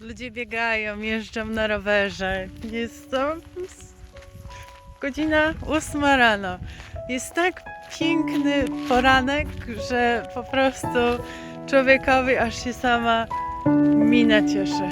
Ludzie biegają, jeżdżą na rowerze. Jest to godzina ósma rano. Jest tak piękny poranek, że po prostu człowiekowi aż się sama mina cieszy.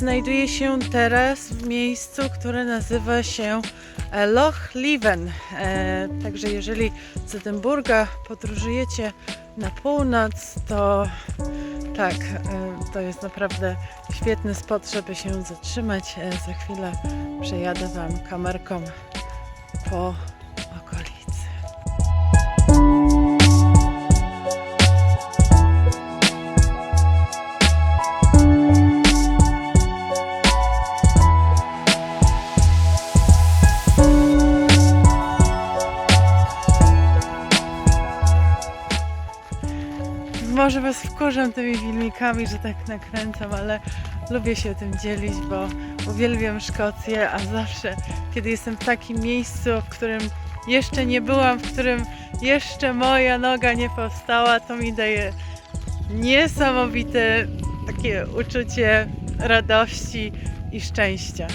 Znajduję się teraz w miejscu, które nazywa się e, Loch Leven. E, także jeżeli z Edynburga podróżujecie na północ, to tak, e, to jest naprawdę świetny spot, żeby się zatrzymać. Za chwilę przejadę Wam kamerką po Może Was wkurzam tymi filmikami, że tak nakręcam, ale lubię się tym dzielić, bo uwielbiam Szkocję, a zawsze, kiedy jestem w takim miejscu, w którym jeszcze nie byłam, w którym jeszcze moja noga nie powstała, to mi daje niesamowite takie uczucie radości i szczęścia.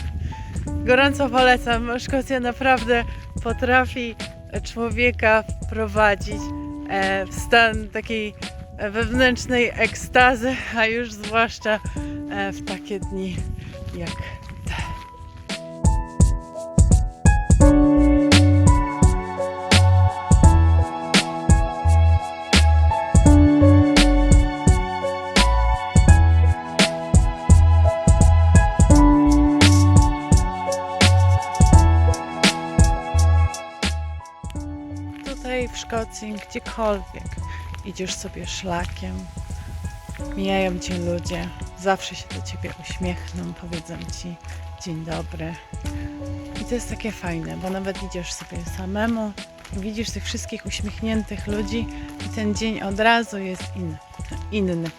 Gorąco polecam. Szkocja naprawdę potrafi człowieka wprowadzić e, w stan takiej wewnętrznej ekstazy, a już zwłaszcza e, w takie dni jak w Szkocji, gdziekolwiek idziesz sobie szlakiem, mijają cię ludzie, zawsze się do ciebie uśmiechną, powiedzą ci dzień dobry. I to jest takie fajne, bo nawet idziesz sobie samemu, widzisz tych wszystkich uśmiechniętych ludzi i ten dzień od razu jest inny. inny.